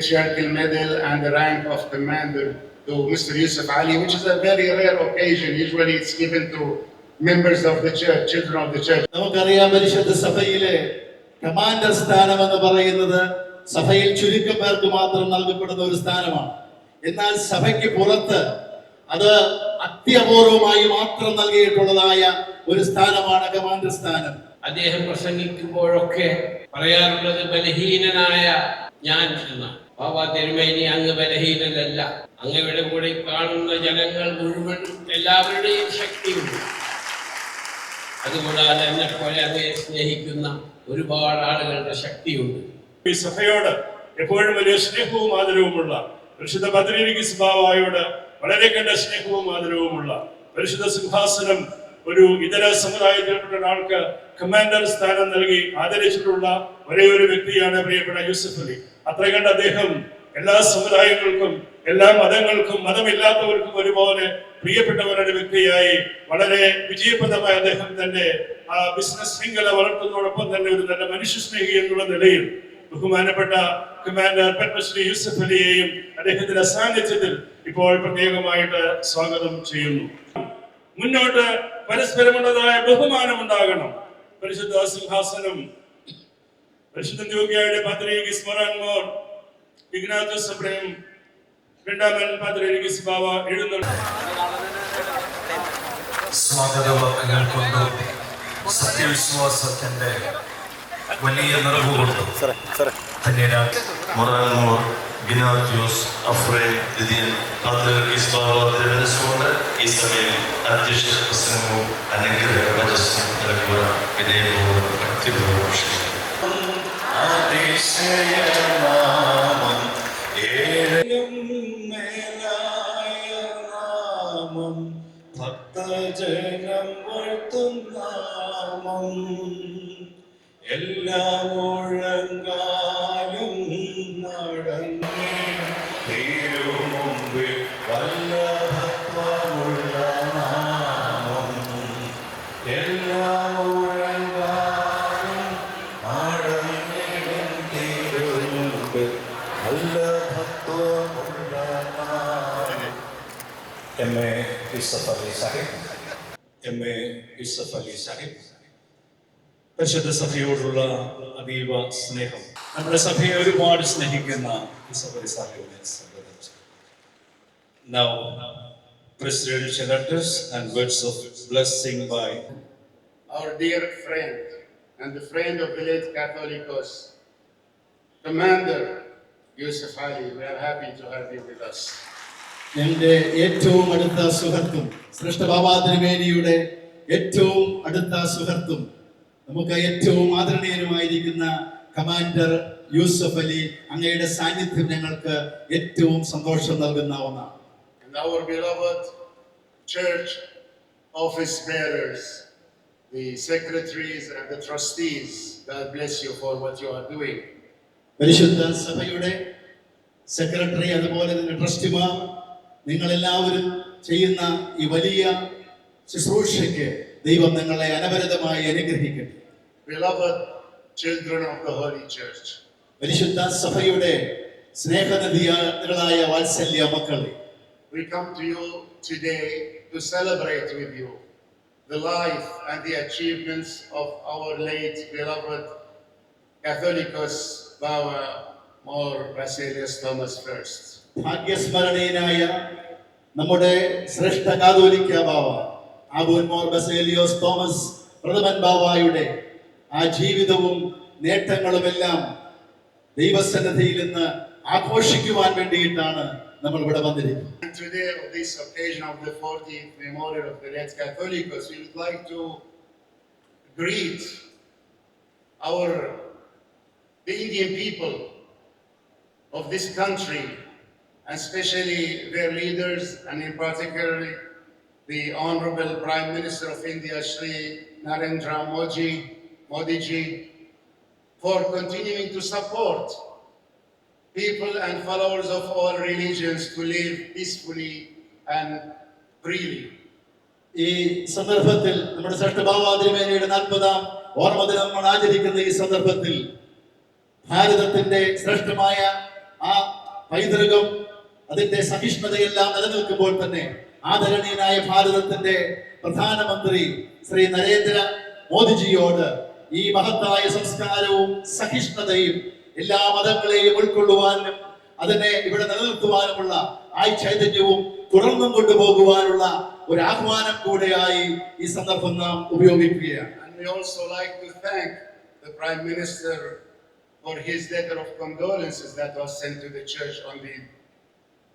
patriarchal medal and the rank of commander to Mr. Yusuf Ali, which is a very rare occasion. Usually it's given to members of the church, children of the church. നമുക്കറിയാം പരിശുദ്ധ സഭയിലെ commander സ്ഥാനം എന്ന് പറയുന്നത് സഭയിൽ ചുരുക്കം പേർക്ക് മാത്രം നൽകപ്പെടുന്ന ഒരു സ്ഥാനമാണ് എന്നാൽ സഭയ്ക്ക് പുറത്ത് അത് അത്യപൂർവമായി മാത്രം നൽകിയിട്ടുള്ളതായ ഒരു സ്ഥാനമാണ് കമാൻഡർ സ്ഥാനം അദ്ദേഹം പ്രസംഗിക്കുമ്പോഴൊക്കെ പറയാറുള്ളത് ബലഹീനനായ ഞാൻ എന്നാണ് ബാബാ തിരുമേനി അങ്ങ് ബലഹീനനല്ല അങ്ങയുടെ കൂടെ കാണുന്ന ജനങ്ങൾ മുഴുവൻ എല്ലാവരുടെയും ശക്തിയുണ്ട്. അതുകൂടാതെ എന്നെ പോലെ അങ്ങയെ സ്നേഹിക്കുന്ന ഒരുപാട് ആളുകളുടെ ശക്തിയുണ്ട്. ഈ സഭയോട് എപ്പോഴും വലിയ സ്നേഹവും ആദരവുമുള്ള പരിശുദ്ധ പത്രിക സ്വഭാവയോട് വളരെ കണ്ട സ്നേഹവും ആദരവുമുള്ള പരിശുദ്ധ സിംഹാസനം ഒരു ഇതര സമുദായത്തിൽപ്പെട്ട ഒരാൾക്ക് കമാൻഡർ സ്ഥാനം നൽകി ആദരിച്ചിട്ടുള്ള ഒരേ ഒരു വ്യക്തിയാണ് പ്രിയപ്പെട്ട യൂസഫ് അലി. അത്ര കണ്ട് അദ്ദേഹം എല്ലാ സമുദായങ്ങൾക്കും എല്ലാ മതങ്ങൾക്കും മതമില്ലാത്തവർക്കും ഒരുപോലെ പ്രിയപ്പെട്ടവരുടെ വ്യക്തിയായി വളരെ വിജയപ്രദമായ അദ്ദേഹം തന്റെ ആ ബിസിനസ് ശൃംഖല വളർത്തുന്നതോടൊപ്പം തന്നെ ഒരു നല്ല മനുഷ്യ സ്നേഹി എന്നുള്ള നിലയിൽ ബഹുമാനപ്പെട്ട കമാൻഡർ പത്മശ്രീ യൂസഫ് അലിയെയും അദ്ദേഹത്തിന്റെ സാന്നിധ്യത്തിൽ ഇപ്പോൾ പ്രത്യേകമായിട്ട് സ്വാഗതം ചെയ്യുന്നു. മുന്നോട്ട് പരസ്പരമുള്ളതായ ബഹുമാനം ഉണ്ടാകണം പരിശുദ്ധ സിംഹാസനം. പരിശുദ്ധ യോഗിയുടെ പത്രിക സ്മരൺ മോർ ഇഗ്നാത്തോസ് സുപ്രീം രണ്ടാമൻ പത്രിക ബാബ എഴുന്നള്ള. കൊണ്ടും സത്യവിശ്വാസത്തിന്റെ വലിയ നിറവ് കൊണ്ടും ധന്യരാജ് ഗിനാത്യോസ് അഫ്രേ ദിദിയൻ പാത്രീസ് ബാബ തിരുവനന്തപുരം ഈ സമയം അധ്യക്ഷ പ്രസംഗവും അനുഗ്രഹ വചസ്സും നൽകുവാൻ വിധേയപൂർവം ഭക്തിപൂർവം നാമം ഭക്തജനം വാഴ്ത്തും നാമം എല്ലാ മുഴങ്കാലും A Yusuf Ali Sahib M A Yusuf Ali Sahib പരിശുദ്ധ സഭയോടുള്ള അതീവ സ്നേഹം നമ്മുടെ സഭയെ ഒരുപാട് സ്നേഹിക്കുന്ന യൂസഫ് അലി സാഹിബിനെ സംബന്ധിച്ച് Now, presidential letters and words of blessing by Our dear friend and the friend of the late Catholicos, Commander Yusuf Ali, we are happy to have you with us. എന്റെ ഏറ്റവും അടുത്ത സുഹൃത്തും ശ്രേഷ്ഠ ബാബാ ത്രിവേദിയുടെ ഏറ്റവും അടുത്ത സുഹൃത്തും നമുക്ക് ഏറ്റവും ആദരണീയനുമായിരിക്കുന്ന കമാൻഡർ യൂസഫ് അലി അങ്ങയുടെ സാന്നിധ്യം ഞങ്ങൾക്ക് ഏറ്റവും സന്തോഷം നൽകുന്ന ഒന്നാണ് our beloved church office bearers, the secretaries and the trustees, God bless you for what you are doing. പരിശുദ്ധ സഭയുടെ സെക്രട്ടറി അതുപോലെ തന്നെ ട്രസ്റ്റിമാർ നിങ്ങളെല്ലാവരും ചെയ്യുന്ന ഈ വലിയ ശുശ്രൂഷയ്ക്ക് ദൈവം നിങ്ങളെ അനവരതമായി അനുഗ്രഹിക്കട്ടെ Beloved children of the Holy Church, പരിശുദ്ധ സഭയുടെ സ്നേഹനദികളായ വാത്സല്യ മക്കളെ we come to you today to celebrate with you the life and the achievements of our late beloved Catholicos Baba Mor Basilius Thomas First. ഭാഗ്യസ്മരണീയനായ നമ്മുടെ ശ്രേഷ്ഠ കാതോലിക്ക ബാവ ആബുൻമോർ ബസേലിയോസ് തോമസ് പ്രഥമൻ ബാവായുടെ ആ ജീവിതവും നേട്ടങ്ങളും എല്ലാം ദൈവസന്നധിയിൽ നിന്ന് ആഘോഷിക്കുവാൻ വേണ്ടിയിട്ടാണ് നമ്മൾ ഇവിടെ വന്നിരിക്കുന്നത് especially their leaders, and in particular the Honorable Prime Minister of India, Sri Narendra Modi, Modi ji, for continuing to support people and followers of all religions to live peacefully and freely. ഈ സന്ദർഭത്തിൽ നമ്മുടെ ശ്രേഷ്ഠ ബാബാതിരുമേനയുടെ നാൽപ്പതാം ഓർമ്മ ദിനം നമ്മൾ ആചരിക്കുന്ന ഈ സന്ദർഭത്തിൽ ഭാരതത്തിന്റെ ശ്രേഷ്ഠമായ ആ പൈതൃകം അതിന്റെ സഹിഷ്ണുതയെല്ലാം നിലനിൽക്കുമ്പോൾ തന്നെ ആദരണീയനായ ഭാരതത്തിന്റെ പ്രധാനമന്ത്രി ശ്രീ നരേന്ദ്ര മോദിജിയോട് ഈ മഹത്തായ സംസ്കാരവും സഹിഷ്ണുതയും എല്ലാ മതങ്ങളെയും ഉൾക്കൊള്ളുവാനും അതിനെ ഇവിടെ നിലനിർത്തുവാനുമുള്ള ആ ചൈതന്യവും തുടർന്നും കൊണ്ടുപോകുവാനുള്ള ഒരു ആഹ്വാനം കൂടെയായി ഈ സന്ദർഭം നാം ഉപയോഗിക്കുകയാണ്.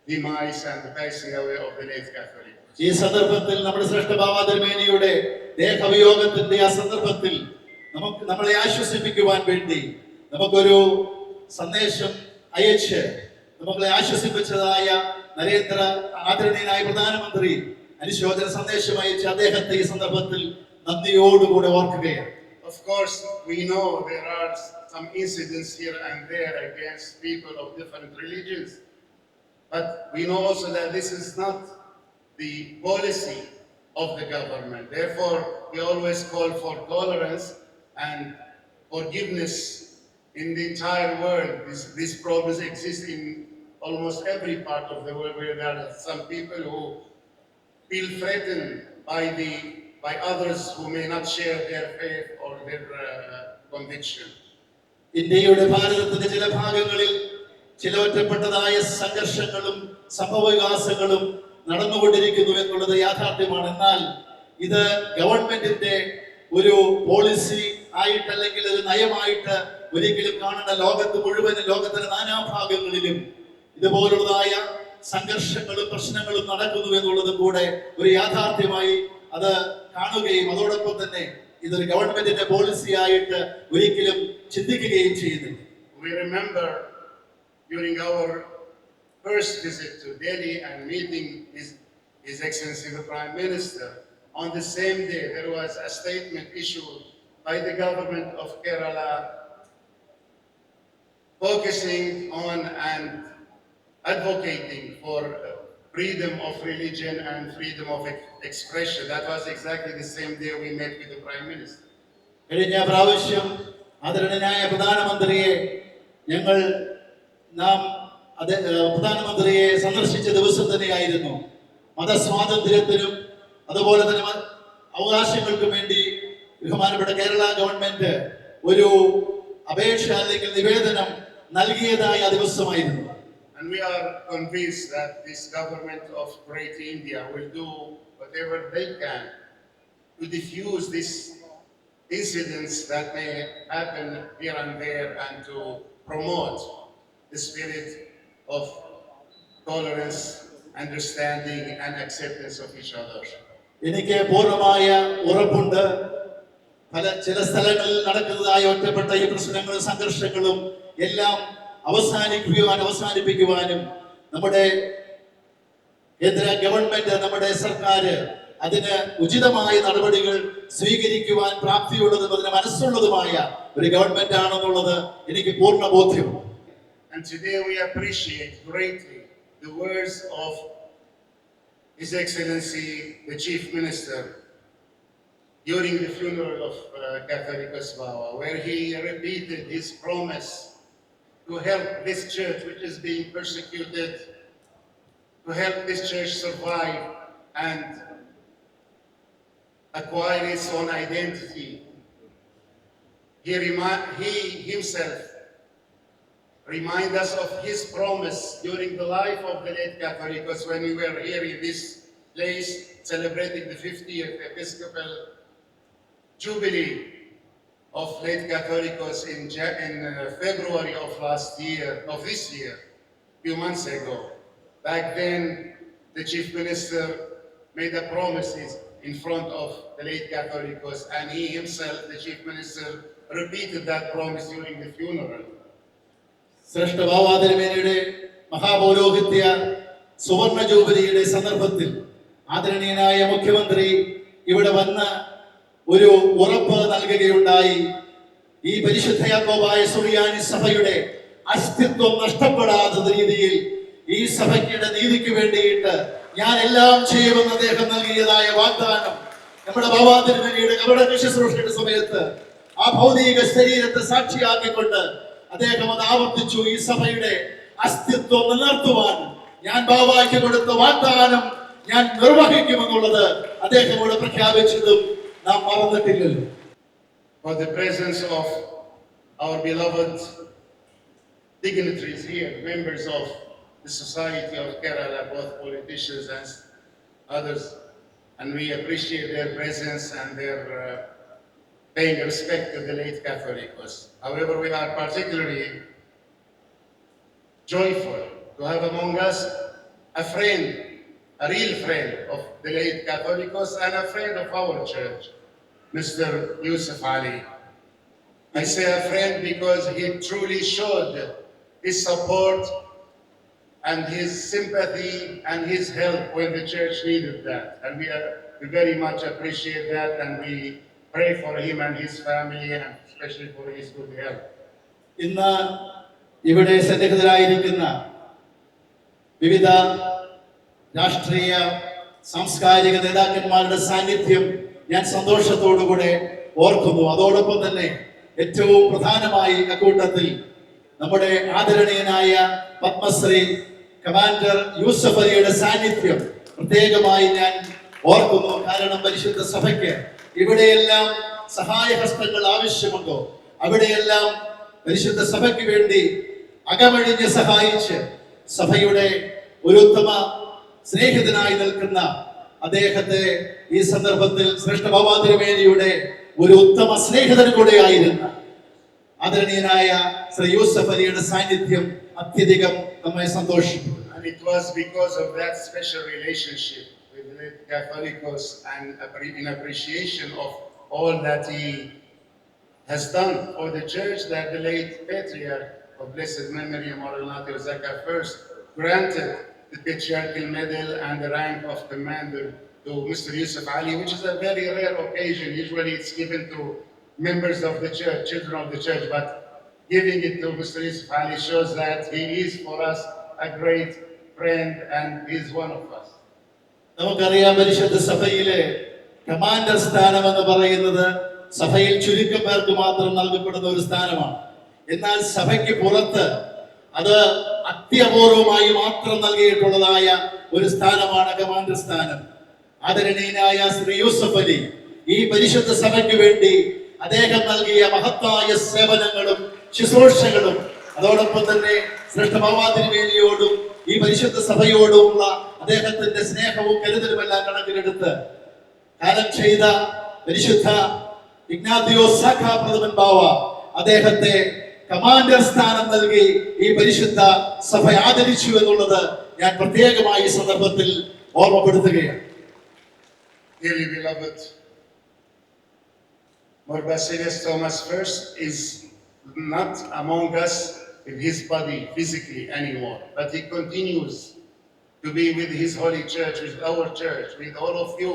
Demise and the passing away of the late Catholic. ഈ സന്ദർഭത്തിൽ നമ്മുടെ ശ്രേഷ്ഠ ബാബാതിരുമേനിയുടെ ദേഹവിയോഗത്തിന്റെ ആ സന്ദർഭത്തിൽ നമുക്ക് നമ്മളെ ആശ്വസിപ്പിക്കുവാൻ വേണ്ടി നമുക്കൊരു സന്ദേശം അയച്ച് നമ്മളെ ആശ്വസിപ്പിച്ചതായ നരേന്ദ്ര ആദരണീയനായ പ്രധാനമന്ത്രി അനുശോചന സന്ദേശം അയച്ച് അദ്ദേഹത്തെ ഈ സന്ദർഭത്തിൽ നന്ദിയോടുകൂടെ ഓർക്കുകയാണ് Of course, we know there are some incidents here and there against people of different religions. But we know also that this is not the policy of the government. Therefore, we always call for tolerance and forgiveness in the entire world. This, these problems exist in almost every part of the world where there are some people who feel threatened by the by others who may not share their faith or their uh, conviction. ഇന്ത്യയുടെ ഭാരതത്തിന്റെ ചില ഭാഗങ്ങളിൽ ചില ഒറ്റപ്പെട്ടതായ സംഘർഷങ്ങളും സംഭവവികാസങ്ങളും നടന്നുകൊണ്ടിരിക്കുന്നു എന്നുള്ളത് യാഥാർത്ഥ്യമാണ്. എന്നാൽ ഇത് ഗവൺമെന്റിന്റെ ഒരു പോളിസി ആയിട്ട് അല്ലെങ്കിൽ ഒരു നയമായിട്ട് ഒരിക്കലും കാണേണ്ട ലോകത്ത് മുഴുവൻ ലോകത്തിന്റെ നാനാഭാഗങ്ങളിലും ഇതുപോലുള്ളതായ സംഘർഷങ്ങളും പ്രശ്നങ്ങളും നടക്കുന്നു എന്നുള്ളത് കൂടെ ഒരു യാഥാർത്ഥ്യമായി അത് കാണുകയും അതോടൊപ്പം തന്നെ ഇതൊരു ഗവൺമെന്റിന്റെ പോളിസി ആയിട്ട് ഒരിക്കലും ചിന്തിക്കുകയും ചെയ്യുന്നില്ല. during our first visit to Delhi and meeting His, His Excellency the Prime Minister, on the same day there was a statement issued by the government of Kerala focusing on and advocating for uh, freedom of religion and freedom of ex- expression. That was exactly the same day we met with the Prime Minister. കഴിഞ്ഞ പ്രാവശ്യം ആദരണീയനായ പ്രധാനമന്ത്രിയെ ഞങ്ങൾ നാം അത് പ്രധാനമന്ത്രിയെ സന്ദർശിച്ച ദിവസം തന്നെയായിരുന്നു മതസ്വാതന്ത്ര്യത്തിനും അതുപോലെ തന്നെ അവകാശങ്ങൾക്കും വേണ്ടി ബഹുമാനപ്പെട്ട കേരള ഗവൺമെന്റ് ഒരു അപേക്ഷ അല്ലെങ്കിൽ നിവേദനം നൽകിയതായ ദിവസമായിരുന്നു And we are convinced that this government of Great India will do whatever they can to diffuse these incidents that may happen here and there and to promote the spirit of tolerance, understanding, and acceptance of each other. എനിക്ക് പൂർണമായ ഉറപ്പുണ്ട് പല ചില സ്ഥലങ്ങളിൽ നടക്കുന്നതായ ഒറ്റപ്പെട്ട ഈ പ്രശ്നങ്ങളും സംഘർഷങ്ങളും എല്ലാം അവസാനിക്കുവാൻ അവസാനിപ്പിക്കുവാനും നമ്മുടെ കേന്ദ്ര ഗവൺമെന്റ് നമ്മുടെ സർക്കാർ അതിന് ഉചിതമായ നടപടികൾ സ്വീകരിക്കുവാൻ പ്രാപ്തിയുള്ളതും അതിന് മനസ്സുള്ളതുമായ ഒരു ഗവൺമെന്റ് ആണെന്നുള്ളത് എനിക്ക് പൂർണ ബോധ്യമാണ് And today we appreciate greatly the words of His Excellency the Chief Minister during the funeral of uh, Bawa, where he repeated his promise to help this church which is being persecuted, to help this church survive and acquire its own identity. He, he himself remind us of his promise during the life of the late Catholicos when we were here in this place celebrating the 50th Episcopal Jubilee of late Catholicos in, in uh, February of last year, of this year, a few months ago. Back then, the chief minister made a promises in front of the late Catholicos, and he himself, the chief minister, repeated that promise during the funeral. ശ്രേഷ്ഠ ബാബാതിരുമേനയുടെ മഹാപൗരോഹിത്യ സുവർണ ജൂബിലിയുടെ സന്ദർഭത്തിൽ ആദരണീയനായ മുഖ്യമന്ത്രി ഇവിടെ വന്ന് ഒരു ഉറപ്പ് നൽകുകയുണ്ടായി. ഈ പരിശുദ്ധ യാക്കോബായ സുറിയാനി സഭയുടെ അസ്തിത്വം നഷ്ടപ്പെടാത്ത രീതിയിൽ ഈ സഭയ്ക്കുടെ നീതിക്ക് വേണ്ടിയിട്ട് ഞാൻ എല്ലാം ചെയ്യുമെന്ന് അദ്ദേഹം നൽകിയതായ വാഗ്ദാനം നമ്മുടെ ബാബാതിരുമേനിയുടെ കപട ശുശ്രൂഷയുടെ സമയത്ത് ആ ഭൗതിക ശരീരത്തെ സാക്ഷിയാക്കിക്കൊണ്ട് അദ്ദേഹം അത് ആവർത്തിച്ചു ഈ സഭയുടെ അസ്തിത്വം നിലനിർത്തുവാൻ ഞാൻ ബാബായ്ക്ക് കൊടുത്ത വാഗ്ദാനം ഞാൻ നിർവഹിക്കുമെന്നുള്ളത് അദ്ദേഹം ഇവിടെ പ്രഖ്യാപിച്ചതും നാം മറന്നിട്ടില്ലല്ലോ for the presence of our beloved dignitaries here, members of the Society of Kerala, both politicians and others. And we appreciate their presence and their uh, paying respect to the late Catholicos. However, we are particularly joyful to have among us a friend, a real friend of the late Catholicos and a friend of our church, Mr. Yusuf Ali. I say a friend because he truly showed his support and his sympathy and his help when the church needed that. And we, are, we very much appreciate that and we pray for him and his family and especially for his good health. ഇന്ന് ഇവിടെ സന്നിഹിതരായിരിക്കുന്ന വിവിധ രാഷ്ട്രീയ സാംസ്കാരിക നേതാക്കന്മാരുടെ സാന്നിധ്യം ഞാൻ സന്തോഷത്തോടുകൂടെ ഓർക്കുന്നു അതോടൊപ്പം തന്നെ ഏറ്റവും പ്രധാനമായി അക്കൂട്ടത്തിൽ നമ്മുടെ ആദരണീയനായ പത്മശ്രീ കമാൻഡർ യൂസഫ് അലിയുടെ സാന്നിധ്യം പ്രത്യേകമായി ഞാൻ ഓർക്കുന്നു കാരണം പരിശുദ്ധ സഭയ്ക്ക് ഇവിടെയെല്ലാം സഹായഹസ്തങ്ങൾ ആവശ്യമുണ്ടോ? അവിടെയെല്ലാം പരിശുദ്ധ സഭയ്ക്ക് വേണ്ടി അകമഴിഞ്ഞ് സഹായിച്ച് സഭയുടെ ഒരു ഉത്തമ സ്നേഹിതനായി നിൽക്കുന്ന അദ്ദേഹത്തെ ഈ സന്ദർഭത്തിൽ ശ്രേഷ്ഠ ബാബാതിരുമേനിയുടെ ഒരു ഉത്തമ സ്നേഹിതൻ കൂടെ ആയിരുന്ന ആദരണീയനായ ശ്രീ യൂസഫ് അലിയുടെ സാന്നിധ്യം അത്യധികം നമ്മെ സന്തോഷിപ്പിക്കുന്നു. It was because of that special relationship Catholicos and in appreciation of all that he has done for the church that the late patriarch of blessed memory, Maranatha Zaka first granted the patriarchal medal and the rank of commander to Mr. Yusuf Ali, which is a very rare occasion. Usually it's given to members of the church, children of the church, but giving it to Mr. Yusuf Ali shows that he is for us a great friend and he's one of us. നമുക്കറിയാം പരിശുദ്ധ സഭയിലെ commander സ്ഥാനം എന്ന് പറയുന്നത് സഭയിൽ ചുരുക്കം പേർക്ക് മാത്രം നൽകപ്പെടുന്ന ഒരു സ്ഥാനമാണ്. എന്നാൽ സഭയ്ക്ക് പുറത്ത് അത് അത്യപൂർവമായി മാത്രം നൽകിയിട്ടുള്ളതായ ഒരു സ്ഥാനമാണ് കമാൻഡർ സ്ഥാനം. ആദരണീയനായ ശ്രീ യൂസഫ് അലി ഈ പരിശുദ്ധ സഭയ്ക്ക് വേണ്ടി അദ്ദേഹം നൽകിയ മഹത്തായ സേവനങ്ങളും ശുശ്രൂഷകളും അതോടൊപ്പം തന്നെ ശ്രേഷ്ഠ ശ്രേഷ്ഠഭാവാതിരുവേലിയോടും ഈ പരിശുദ്ധ സഭയോടുമുള്ള അദ്ദേഹത്തിന്റെ സ്നേഹവും കരുതലുമെല്ലാം കണക്കിലെടുത്ത് കാലം ചെയ്ത പരിശുദ്ധ ഇഗ്നാത്തിയോസ് സാഖാ പ്രഥമൻ ബാവ അദ്ദേഹത്തെ കമാൻഡർ സ്ഥാനം നൽകി ഈ പരിശുദ്ധ സഭ ആദരിച്ചു എന്നുള്ളത് ഞാൻ പ്രത്യേകമായി സന്ദർഭത്തിൽ ഓർമ്മപ്പെടുത്തുകയാണ്. Dearly beloved, Morbasilis Thomas First is not among us in his body physically anymore, but he continues to be with his holy church, with our church, with all of you,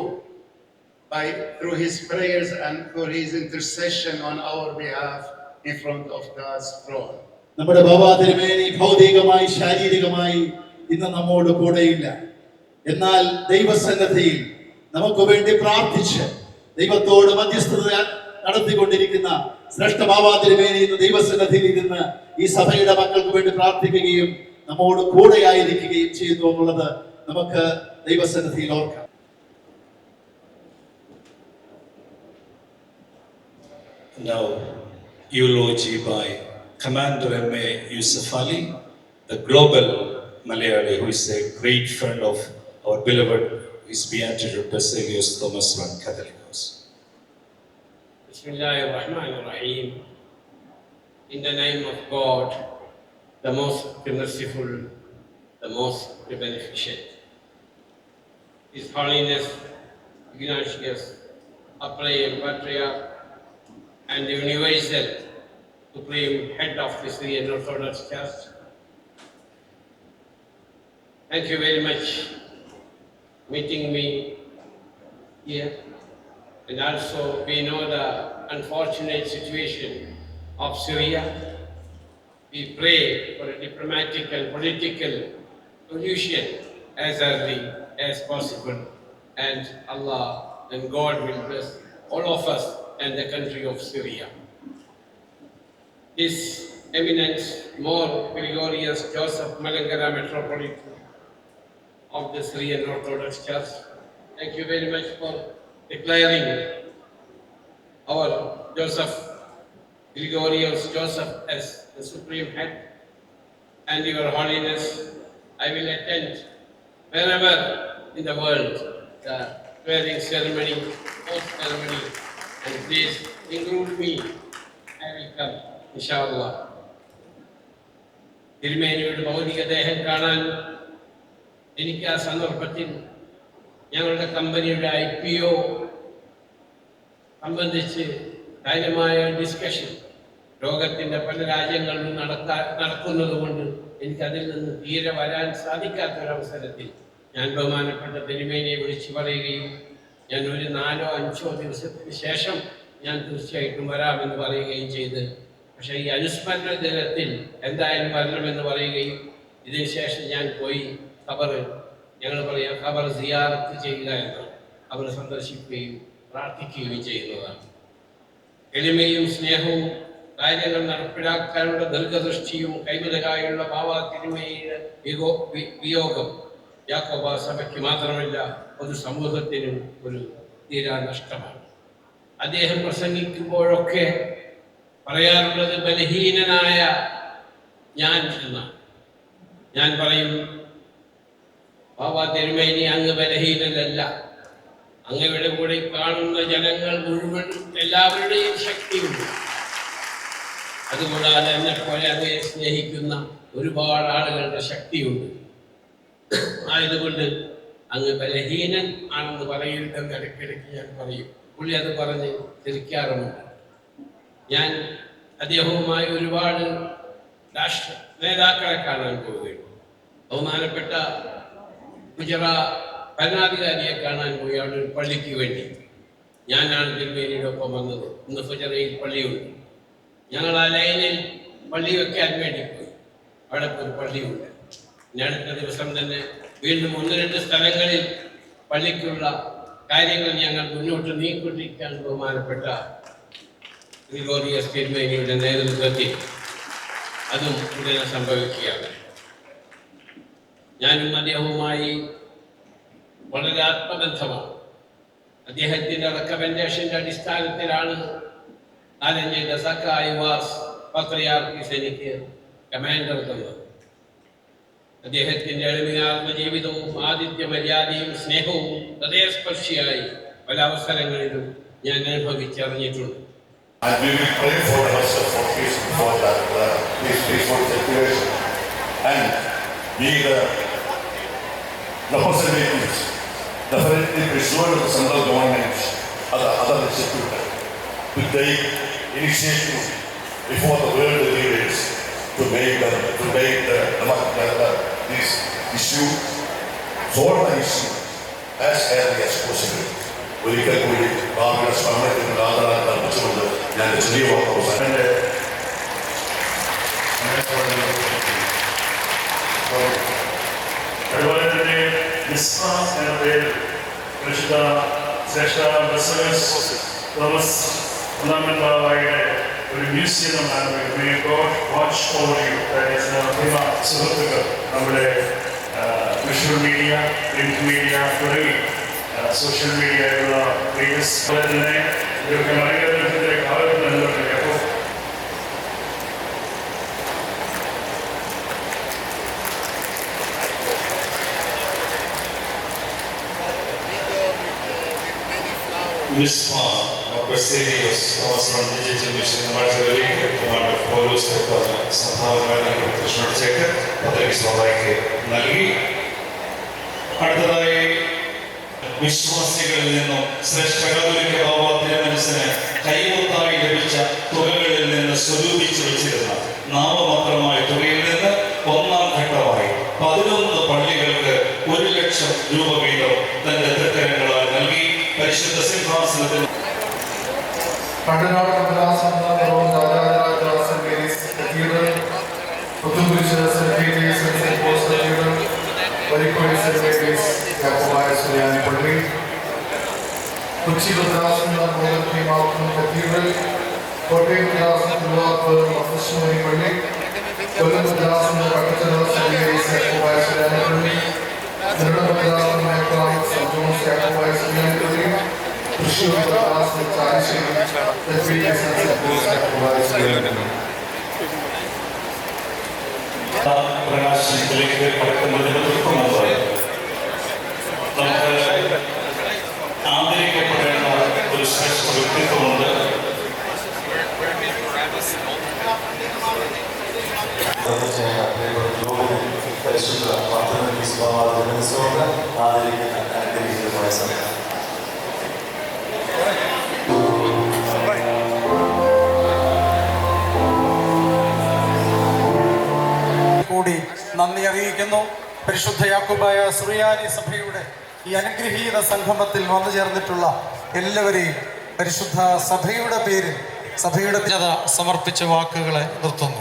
by through his prayers and through his intercession on our behalf in front of God's throne. നമ്മുടെ ബാബാ തിരുമേനി ഭൗതികമായി ശാരീരികമായി ഇന്ന് നമ്മോട് കൂടെയില്ല എന്നാൽ ദൈവസന്നദ്ധിയിൽ നമുക്ക് വേണ്ടി പ്രാർത്ഥിച്ച് ദൈവത്തോട് മധ്യസ്ഥത നടത്തിക്കൊണ്ടിരിക്കുന്ന ശ്രേഷ്ഠ ബാബാ തിരുമേനി ഇന്ന് ദൈവസന്നദ്ധിയിൽ ഇരുന്ന് ഈ സഭയുടെ മക്കൾക്ക് വേണ്ടി പ്രാർത്ഥിക്കുകയും നമ്മോട് കൂടെയായിരിക്കുകയും ചെയ്യുന്നു എന്നുള്ളത് നമുക്ക് ദൈവസന്നദ്ധിയിൽ ഓർക്കാം Now, eulogy by Commander M.A. Yusuf Ali, the global Malayali, who is a great friend of our beloved His Beatitude Basilius Thomas Van Catholicos. Bismillah ar-Rahman ar-Rahim. In the name of God, the most merciful, the most beneficent. His Holiness Ignatius, Upright Patriarch, and Universal Supreme Head of the Syrian Orthodox Church. Thank you very much meeting me here. And also, we know the unfortunate situation of Syria. We pray for a diplomatic and political solution as early as possible. And Allah and God will bless all of us and the country of Syria. This Eminence More Gregorius Joseph Malangara Metropolitan of the Syrian Orthodox Church. Thank you very much for declaring our Joseph Gregorius Joseph as the supreme head. And Your Holiness, I will attend wherever in the world the wedding ceremony, post ceremony, and please include me. I will come, inshallah. തിരുമേനിയുടെ ഭൗതിക ദേഹം കാണാൻ എനിക്ക് ആ സന്ദർഭത്തിൽ ഞങ്ങളുടെ കമ്പനിയുടെ I P O സംബന്ധിച്ച് കാര്യമായ ഡിസ്കഷൻ ലോകത്തിന്റെ പല രാജ്യങ്ങളിലും നടത്താ നടക്കുന്നത് കൊണ്ട് എനിക്ക് അതിൽ നിന്ന് തീരെ വരാൻ സാധിക്കാത്തൊരവസരത്തിൽ ഞാൻ ബഹുമാനപ്പെട്ട തിരുമേനിയെ വിളിച്ചു പറയുകയും ഞാൻ ഒരു നാലോ അഞ്ചോ ദിവസത്തിന് ശേഷം ഞാൻ തീർച്ചയായിട്ടും വരാമെന്ന് പറയുകയും ചെയ്ത്. പക്ഷേ ഈ അനുസ്മരണ ദിനത്തിൽ എന്തായാലും വരണമെന്ന് പറയുകയും ഇതിന് ശേഷം ഞാൻ പോയി ഖബർ ഞങ്ങൾ പറയാം ഖബർ സിയാറത്ത് ചെയ്യുക എന്നാണ് അവർ സന്ദർശിക്കുകയും പ്രാർത്ഥിക്കുകയും ചെയ്യുന്നതാണ്. എളിമയും സ്നേഹവും കാര്യങ്ങൾ നടപ്പിലാക്കാനുള്ള ദീർഘദൃഷ്ടിയും കൈമുതലായുള്ള ഭാവ തിരുമയുടെ വിയോഗം യാക്കോബ സഭയ്ക്ക് മാത്രമല്ല ഒരു സമൂഹത്തിനും ഒരു തീരാ നഷ്ടമാണ്. അദ്ദേഹം പ്രസംഗിക്കുമ്പോഴൊക്കെ പറയാറുള്ളത് ബലഹീനനായ ഞാൻ എന്നാണ്. ഞാൻ പറയും ബാബ തിരുമേനി അങ്ങ് ബലഹീനനല്ല. അങ്ങയുടെ കൂടെ കാണുന്ന ജനങ്ങൾ മുഴുവൻ എല്ലാവരുടെയും ശക്തിയുണ്ട്. അതുകൂടാതെ എന്നെ പോലെ അങ്ങയെ സ്നേഹിക്കുന്ന ഒരുപാട് ആളുകളുടെ ശക്തിയുണ്ട്. ആയതുകൊണ്ട് അങ്ങ് ബലഹീനൻ ആണെന്ന് പറയരുതെന്ന് ഇടയ്ക്കിടയ്ക്ക് ഞാൻ പറയും. പുള്ളി അത് പറഞ്ഞ് തിരിക്കാറുമുണ്ട് ഞാൻ അദ്ദേഹവുമായി ഒരുപാട് രാഷ്ട്ര നേതാക്കളെ കാണാൻ പോവുകയുണ്ട് ബഹുമാനപ്പെട്ട ഗുജറ ഭരണാധികാരിയെ കാണാൻ പോയി അവിടെ ഒരു പള്ളിക്ക് വേണ്ടി. ഞാനാണ് തിരുമേനിയുടെ ഒപ്പം വന്നത്. ഇന്ന് ഫുജറയിൽ പള്ളിയുണ്ട്. ഞങ്ങൾ ആ ലൈനിൽ പള്ളി വെക്കാൻ വേണ്ടി പോയി. അവിടെ ഒരു പള്ളിയുണ്ട്. ഞാൻ അടുത്ത ദിവസം തന്നെ വീണ്ടും ഒന്ന് രണ്ട് സ്ഥലങ്ങളിൽ പള്ളിക്കുള്ള കാര്യങ്ങൾ ഞങ്ങൾ മുന്നോട്ട് നീക്കൊണ്ടിരിക്കാൻ ബഹുമാനപ്പെട്ട ഗ്രിഗോറിയസ് തിരുമേനിയുടെ നേതൃത്വത്തിൽ അതും ഉടനെ സംഭവിക്കുകയാണ്. ഞാനും അദ്ദേഹവുമായി വളരെ ആത്മബന്ധമാണ് അദ്ദേഹത്തിന്റെ റെക്കമെൻഡേഷന്റെ അടിസ്ഥാനത്തിലാണ് നാലഞ്ച് സക്കായി വാസ് പത്രയാർക്കിസ് എനിക്ക് കമാൻഡർ തന്നത്. അദ്ദേഹത്തിന്റെ എളിമയാർന്ന ജീവിതവും ആദിത്യ മര്യാദയും സ്നേഹവും ഹൃദയസ്പർശിയായി പല അവസരങ്ങളിലും ഞാൻ അനുഭവിച്ചറിഞ്ഞിട്ടുണ്ട്. And we will pray for ourselves for peace before that, uh, peace, peaceful situation. And be the, the possibilities, definitely persuade the central government, other, other institute, to take initiative before the world leaders to make the, to make the, the, the, the this issue, solve the issue as early as possible. ഒരിക്കൽ കൂടി ഭാവിയുടെ സ്മരണത്തിന് ആദരാൻ കൽപ്പിച്ചുകൊണ്ട് ഞാൻ ചെറിയ വാക്ക് അവസാനം അതുപോലെ തന്നെ പേരിൽ പരിശുദ്ധ ശ്രേഷ്ഠ ബസവസ് തോമസ് ഒന്നാമൻ ബാബായുടെ ഒരു മ്യൂസിയം സുഹൃത്തുക്കൾ നമ്മുടെ വിഷ്വൽ മീഡിയ പ്രിന്റ് മീഡിയ തുടങ്ങി സോഷ്യൽ മീഡിയയിലുള്ള തന്നെ ഇതൊക്കെ മറികടന്നതിന്റെ കാലത്ത് നൽകി അടുത്തതായി കൈമുത്തായി ലഭിച്ച തുകകളിൽ നിന്ന് സ്വരൂപിച്ചു വെച്ചിരുന്ന നാമമാത്രമായ തുകയിൽ നിന്ന് ഒന്നാം ഘട്ടമായി പതിനൊന്ന് പള്ളികൾക്ക് ഒരു ലക്ഷം രൂപ വീതം പരിശുദ്ധ സിംഹാസനത്തിൽ Kandanad കമലാസനവും രാജാരാജ saint Mary's cathedral Puthencruz saint Peter's and saint Paul's cathedral വരിക്കോടി saint Mary's Yakobaya സുറിയാനി പള്ളി കൊച്ചി ഭദ്രാസന മോഹൻ ഭീമാവും കത്തീഡ്രൽ കോട്ടയം ഗ്ലാസ് തിരുവാർപ്പ് മസ്തിഷ്മണി പള്ളി കൊല്ലം ഗ്ലാസിന്റെ കട്ടച്ചന സെന്റ് മേരീസ് യാക്കോബായ സുരാനപ്പള്ളി നെടുമ പ്രകാശനത്തിലേക്ക് കടക്കുന്നതിന് തൊട്ട് മുമ്പ് നമുക്ക് ആദരിക്കപ്പെടേണ്ട ഒരു ശ്രേഷ്ഠ വ്യക്തിത്വമുണ്ട് പരിശുദ്ധ അറിയിക്കുന്നു പരിശുദ്ധ യാക്കുബായ സുറിയാനി സഭയുടെ ഈ അനുഗ്രഹീത സംഗമത്തിൽ വന്നു ചേർന്നിട്ടുള്ള എല്ലാവരെയും പരിശുദ്ധ സഭയുടെ പേരിൽ സഭയുടെ സമർപ്പിച്ച വാക്കുകളെ നിർത്തുന്നു.